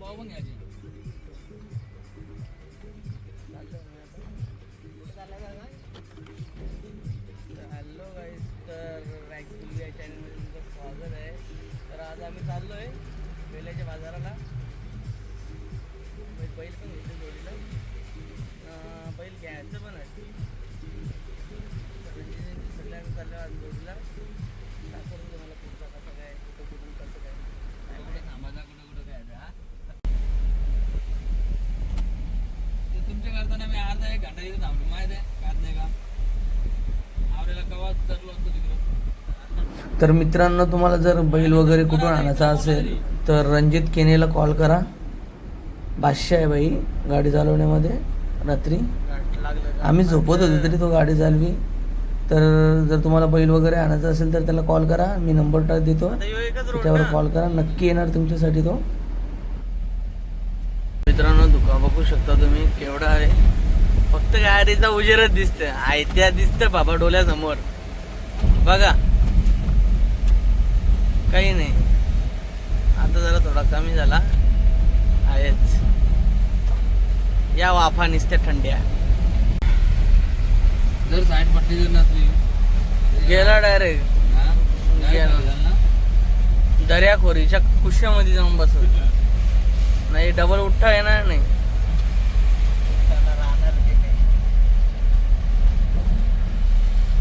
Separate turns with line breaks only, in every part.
पाव पण अर्धा एक घंटा इथे थांबलो. माहिती आहे? कात नाही का? आवडेला कवा चढलो असतो तिकडं.
तर मित्रांनो तुम्हाला जर बैल वगैरे कुठून आणायचा असेल तर रणजित केनेला कॉल करा. भाष्य आहे बाई गाडी चालवण्यामध्ये रात्री. आम्ही झोपत होतो तरी तो गाडी चालवी. तर जर तुम्हाला बैल वगैरे आणायचा असेल तर त्याला कॉल करा. मी नंबर टाक देतो. त्याच्यावर कॉल करा. नक्की येणार तुमच्यासाठी तो. मित्रांनो दुका बघू शकता तुम्ही केवढा आहे. फक्त गाडीचा उजेरच दिसतोय. आयत्या दिसतंय बाबा डोल्यासमोर बघा. काही नाही. आता जरा थोडा कमी झाला. आहेच. या वाफा निसत्या थंड्या.
जर साईड पट्टी जर नसली.
गेला डायरेक्ट गेला. दर्याखोरीच्या कुशामध्ये जाऊन बसत नाही डबल उठता येणार नाही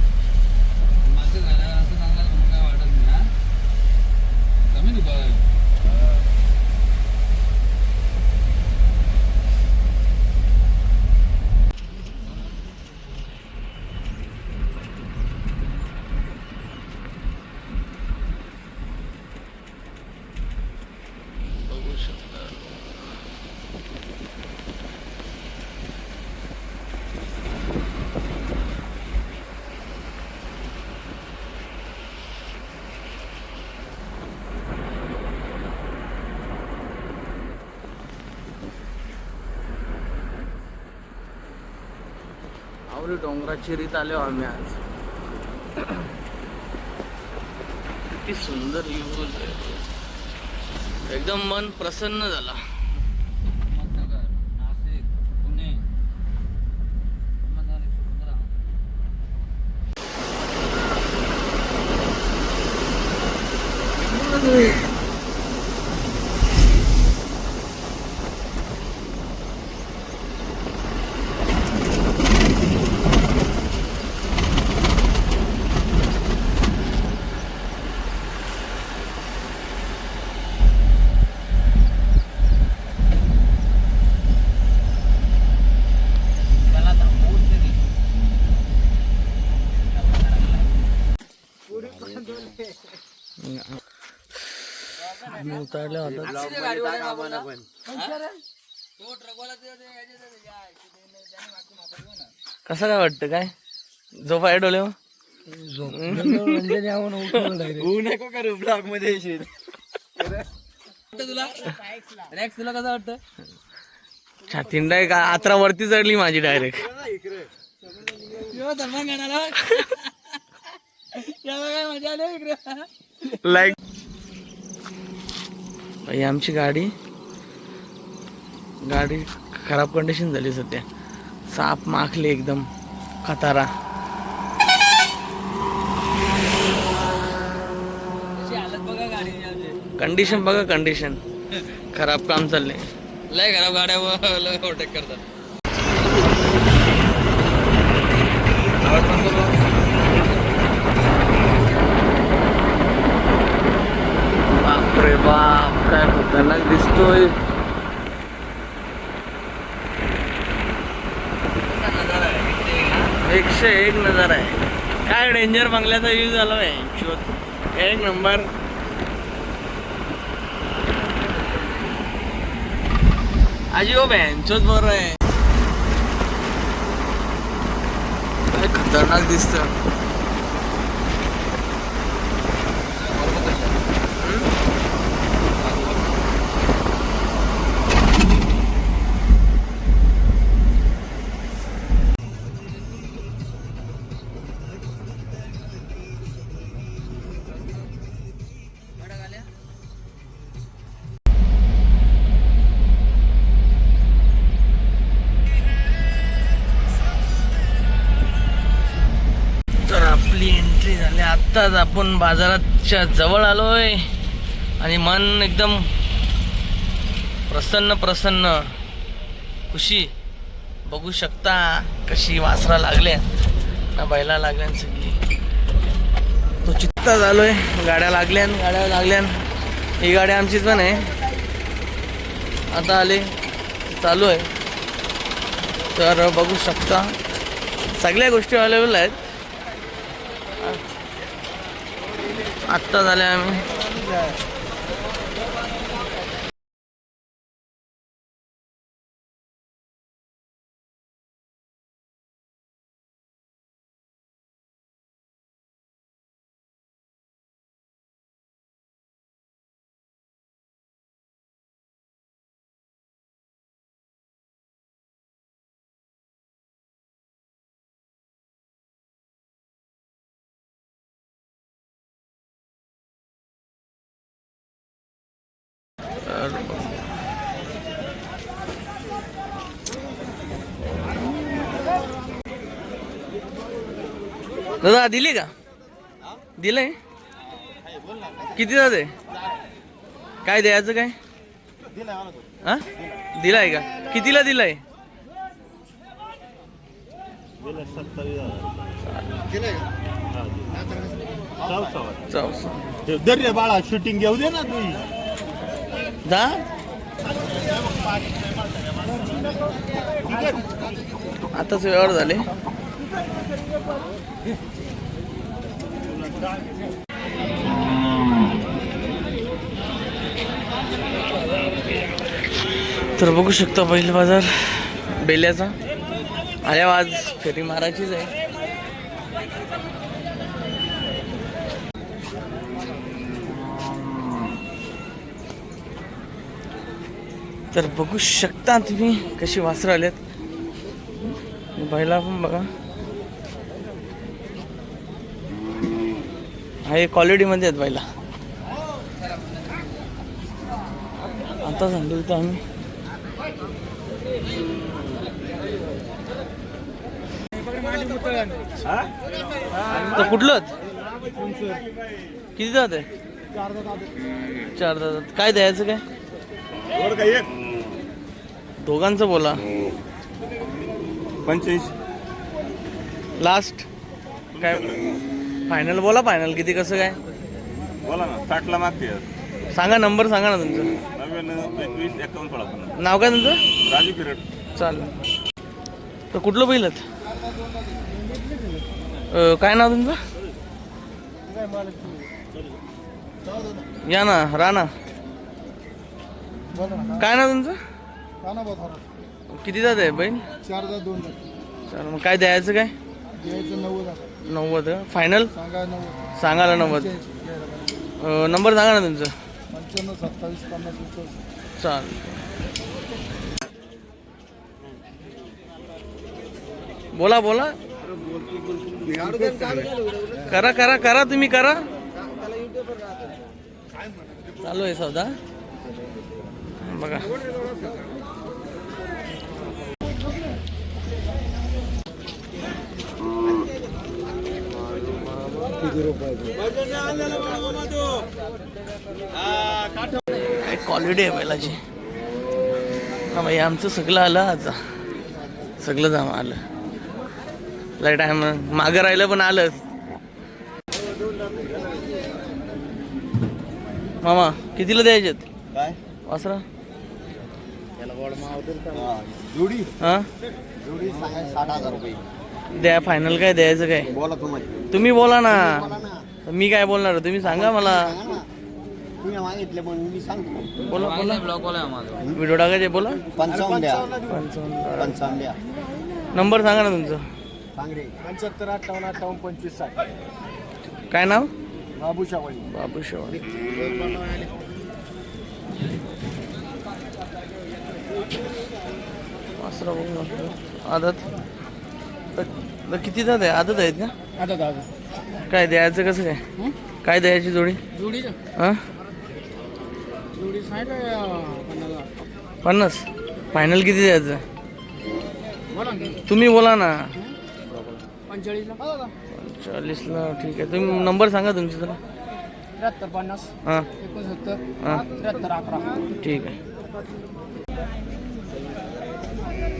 माझं झालं असं सांगायला म्हणून काय वाटत नाही हा? कमी दुखा
बघू शकता आवरी डोंगराची रीत आलो आम्ही आज. किती सुंदर व्ह्यू एकदम मन प्रसन्न झाला.
अहमदनगर नाशिक पुणे अहमदनगर एकशे पंधरा त्याला थांबवून तरी
मी उतरल्या होता
तो ट्रकवाला ते- ते- याचे- ते- या- ते- ते- त्याने मागचं मागं घेऊ ना.
कसं काय वाटतं काय? झोप आहे डोले
वाटतं तुला? रॅक्स तुला कसं वाटतं?
छातीन का? आत्रा वरती चढली माझी डायरेक्ट
काय मजा आली इकडे?
लाईक ही आमची गाडी. गाडी खराब कंडिशन झाली सध्या. साप माखले एकदम. खतारा. कंडिशन बघा कंडिशन खराब काम चाललंय.
लय खराब गाड्या करतात.
काय खतरनाक दिसतोय. एकशे एक नजारा आहे. काय डेंजर बंगल्याचा यूज झाला आहे शोध. एक नंबर आजी हो बँचोच बरोबर आहे. खतरनाक दिसतं. आत्ताच आपण बाजाराच्या जवळ आलोय आणि मन एकदम प्रसन्न प्रसन्न. खुशी. बघू शकता कशी वासरा लागल्या ना बैला लागल्या सगळी. तो चित्ता झालो आहे गाड्या लागल्यान गाड्या लागल्यान ही गाडी आमचीच पण आहे. आता आले. चालू आहे. तर बघू शकता. सगळ्या गोष्टी अवेलेबल आहेत. आत्ता झाले आम्ही. दादा दिली का? दिलंय? किती जाते काय द्यायचं काय? हा? दिलाय का? कितीला दिलाय? चौसा
दर रे बाळा शूटिंग घेऊ दे ना तू.
जा आताच व्यवहार झाले. तर बघू शकता बैल बाजार बेल्याचा. आल्या आज फेरी मारायचीच आहे. तर बघू शकता तुम्ही कशी वासरं आल्यात बैला पण बघा. हा एक क्वालिटीमध्ये आहेत बैला. आता सांगितलं तर आम्ही. तर कुठलं किती जात आहे चार जात काय द्यायचं काय? दोघांचं बोला.
पंच्याऐंशी
लास्ट काय? फायनल बोला फायनल किती कसं काय?
बोला ना साठला मागते
सांगा नंबर सांगा ना तुमचं.
नव्याण्णव एकवीस एकावन्न सोळा पन्नास.
नाव काय तुमचं?
राजू पिरियड
चालेल. तर कुठलं पहिलं काय नाव तुमचं? या ना राणा. काय नाव तुमचं? किती जात आहे बहीण?
चार हजार दोन
चालेल मग काय द्यायचं काय?
द्यायचं नव्वद हजार
नव्वद फायनल
सांगा नव्वद.
सांगायला नव्वद. अं, नंबर सांगा ना तुमचं.
पंच्याण्णव सत्तावीस पन्नास चौसष्ट
चाल बोला बोला. करा करा करा तुम्ही करा. चालू आहे सौदा. बघा. काय क्वालिटी आहे बैलाची? हा भाई आमचं सगळं आलं आज. सगळं जाम आलं. लय टाइम मागं राहिलं पण आलं. मामा कितीला द्यायचे
काय?
वासरा?
जोडी?
हा?
जोडी साठ हजार रुपये.
द्या फायनल काय द्यायचं काय?
बोला तुम्हाला
तुम्ही बोला ना. मी काय बोलणार तुम्ही सांगा मला.
तुम्ही मागितले पण मी सांगतो.
बोला बोला.
ब्लॉक वाला आहे माझा
व्हिडिओ टाकायचे बोला.
पंचावन्न द्या.
पंचावन्न.
पंचावन्न द्या.
नंबर सांगा ना तुमचं.
सांग रे
पंच्याहत्तर अठ्ठावन्न अठ्ठावन्न पंचवीस साठ.
काय नाव?
बाबू शावळी.
बाबू शेवाळे. वासरा बघू शकतो. आदत? तर- तर किती जात आहे आदत आहेत का?
आता दादा
काय द्यायचं कसं काय? काय द्यायची जोडी?
जोडी?
हां?
जोडी
पन्नास फायनल किती द्यायचं?
बोला
तुम्ही बोला ना.
पंचेचाळीसला.
चाळीसला ठीक आहे. तुम्ही नंबर सांगा तुमचा जरा.
त्र्याहत्तर पन्नास.
हां.
एकोणसत्तर.
हां.
त्र्याहत्तर अकरा.
ठीक आहे
घेणार दुसरा
मस्त घेतो मस्ती करता
आहे मग हे सांगितलं तुला.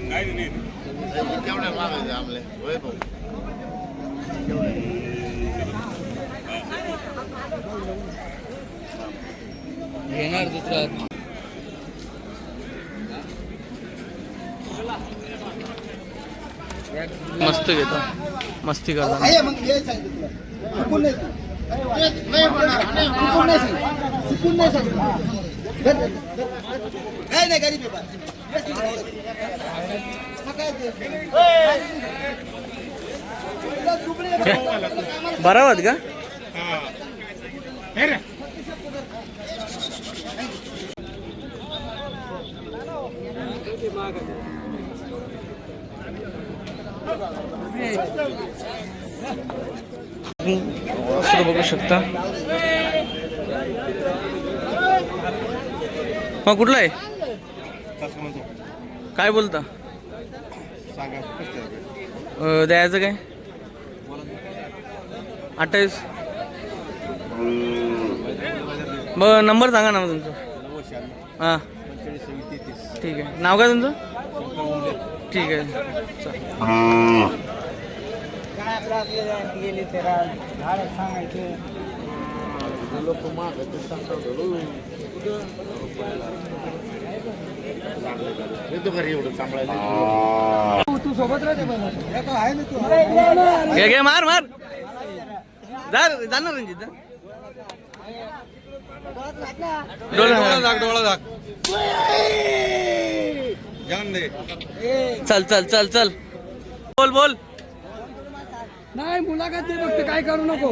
चुकून नाही. नाही म्हणणार, चुकून नाही सांगितलं. चुकून नाही सांगितलं. धर, धर, धर. नाही नाही गरीब आहे बा. मग काय ते?
बराबर का बघू शकता हा कुठला आहे काय बोलता? अं, द्यायचं काय? अठ्ठावीस. बरं नंबर सांगा ना मग तुमचा. हां. ठीक आहे. नाव काय तुमचं? ठीक आहे. चल.
गेले तेरा झाड सांगायचे लोक तू सोबत राहते आहे ना तू
घे घे मार मार जाणार रणजित. डोळा
डोळा दाख
चल चल चल चल बोल बोल
नाही मुलाखत दे फक्त काय करू नको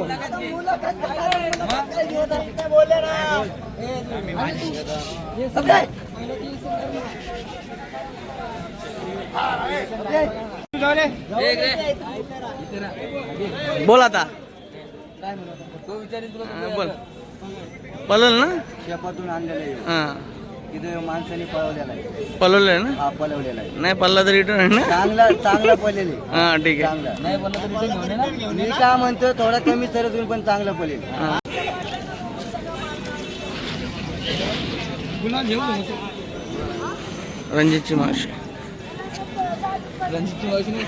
बोल आता. बोल. पलल ना?
शेपातून आणलेलं
हा.
तिथे माणसाने पळवलेला आहे.
पलवलं आहे ना?
हा पळवलेला आहे.
नाही पल्ला तर रिटर्न आहे ना?
चांगला चांगला पळलेले
हा ठीक आहे.
चांगला.
नाही बोललं तरी ते घेऊन ये ना.
मी काय म्हणतो थोडा कमी सरस होईल पण चांगलं पळेल.
रणजितची मावशी.
रणजितची मावशी नाही.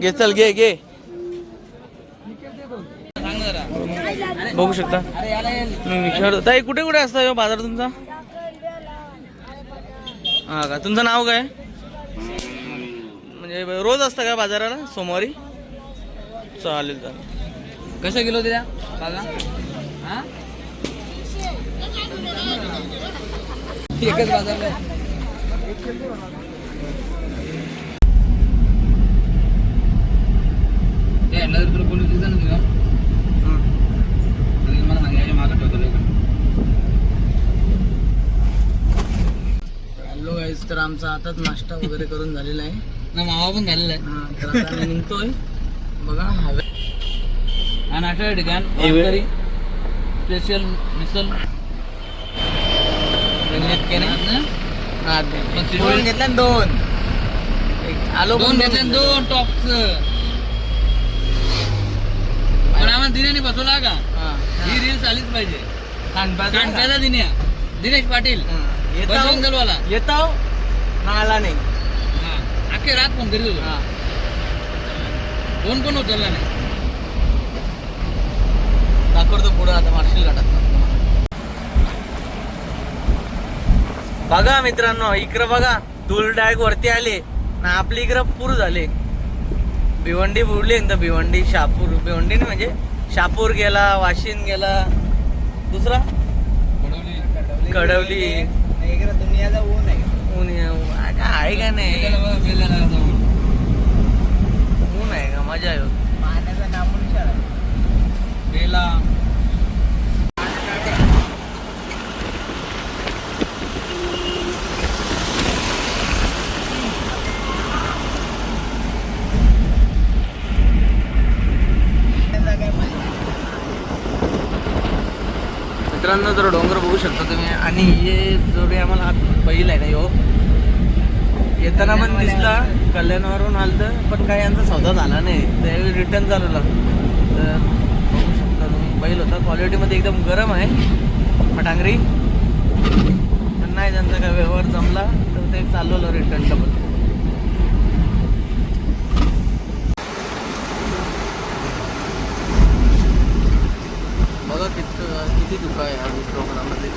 घे चल घे घे. बघू शकता.
अरे याला ये.
मी विचारतो. ताई कुठे कुठे असता बाजार तुमचा? हा का? तुमचं नाव काय? म्हणजे रोज असतं का बाजाराला? सोमवारी? चालेल चालेल.
कशा किलो त्या? बागा हा? एकच बाजारला आहे. ते यांना जर तुला कोणी दिसलं ना तुला मला मागं ठेवतो.
हॅलो गाईज तर आमचा आताच नाश्ता वगैरे करून झालेला आहे.
ना मावा पण झालेला आहे.
हा, तर आता निघतोय. बघा.
हा नाश्ता ठिकाण स्पेशल मिसल
दोन घेतल्या दोन. एक आलो
दोन
पण
घेतले आणि दोन. टॉपच. पण आम्हाला दिनेने बसवला का?
हा.
ही रील आलीच पाहिजे. कांटाचा दिन्या. दिनेश पाटील.
हा. येतो ना आला नाही.
हा. अख्खे रात फोन करीत होतो.
हा.
फोन पण उचलला नाही?
दाखवतो पुढं आता मार्शल घाटात. बघा मित्रांनो इकडं बघा धूल डायरेक्ट वरती आले ना आपली इकडं पूर झाले. भिवंडी बुडली एकदा भिवंडी शापूर भिवंडी नाही म्हणजे शापूर गेला वाशिन गेला. दुसरा? कडवली.
ऊन आहे.
का आहे का नाही. ऊन आहे का? मजा आहे.
बेला
मित्रांनो जर डोंगर बघू शकता तुम्ही. आणि हे जो बी आम्हाला बैल आहे ना हो येताना पण दिसला कल्याणावरून आलं पण काही यांचा सौदा झाला नाही. त्यावेळी रिटर्न चालवला तर बैल होता. क्वालिटीमध्ये एकदम गरम आहे. फटांगरी. पण नाही त्यांचा काय व्यवहार जमला तर ते चालवलं रिटर्न डबल बघा किती किती दुःख आहे या प्रोग्राममध्ये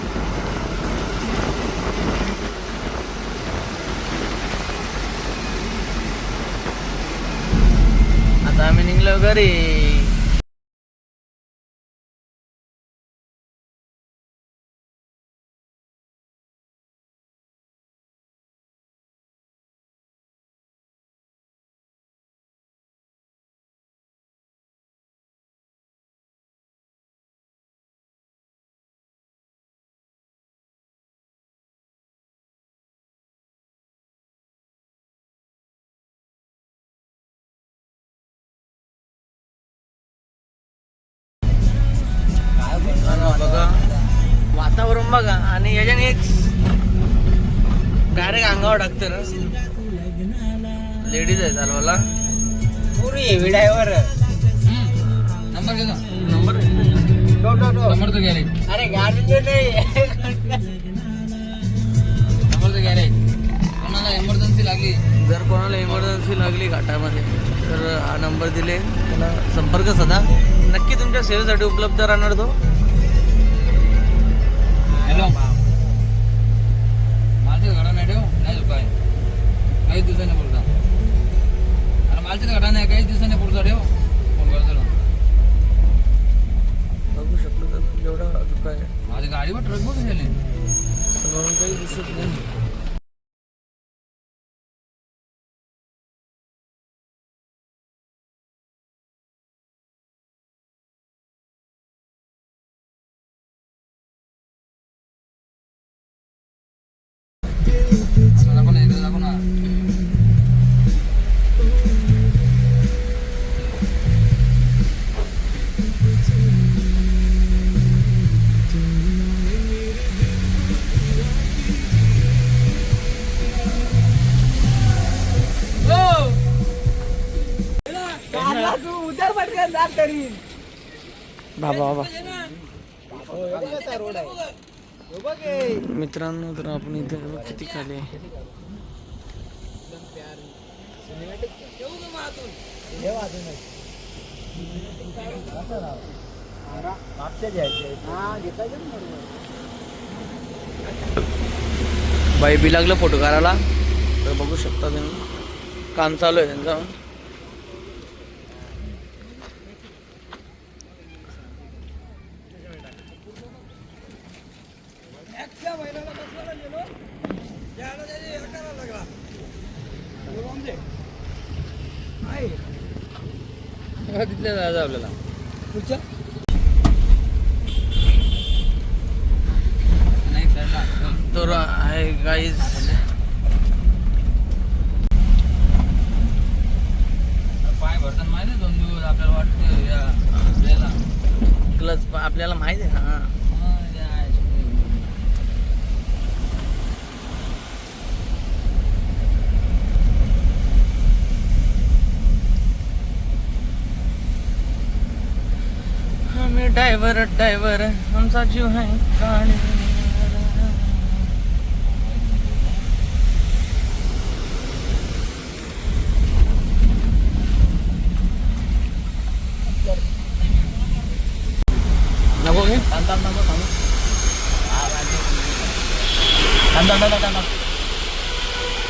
आता आम्ही निघलो घरी. बघा आणि याच्याने एक डायरेक्ट अंगावर टाकते ना. लेडीज आहे चालवाला
नंबर घेतो
नंबर
नंबर तो घ्यायला
अरे गाडी नाही
नंबर तो घ्यायला कोणाला इमर्जन्सी लागली?
जर कोणाला इमर्जन्सी लागली घाटामध्ये तर हा नंबर दिले. त्याला संपर्क साधा. नक्की तुमच्या सेवेसाठी उपलब्ध राहणार तो.
हॅलो
बाबा बाबा. मित्रांनो तर आपण इथे किती खाली आहे. बाई बी लागलं फोटो काढायला. तर बघू शकता तुम्ही. काम चालू आहे त्यांचं.
जायचं आपल्याला.
पुढच्या
तर आहे गाईज
पाय भरताना माहिती दोन दिवस आपल्याला वाटतं या याला.
क्लच आपल्याला माहिती आहे ना
हा, या आहे.
हमें ड्राइवर हमसा जीव है प्राण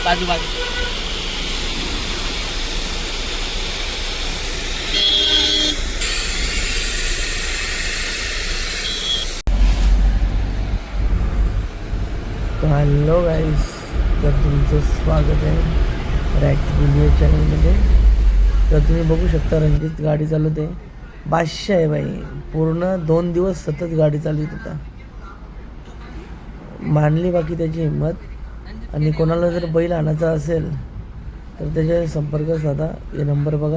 बाजू बाजू। हॅलो गाईस तर तुमचं स्वागत आहे रॅक्स व्हिडिओ चॅनलमध्ये तर तुम्ही बघू शकता रणजित गाडी चालवते. बादशा आहे बाई पूर्ण दोन दिवस सतत गाडी चालवत होता. मानली बाकी त्याची हिंमत. आणि कोणाला जर बैल आणायचा असेल तर त्याच्या संपर्क साधा. हे नंबर बघा.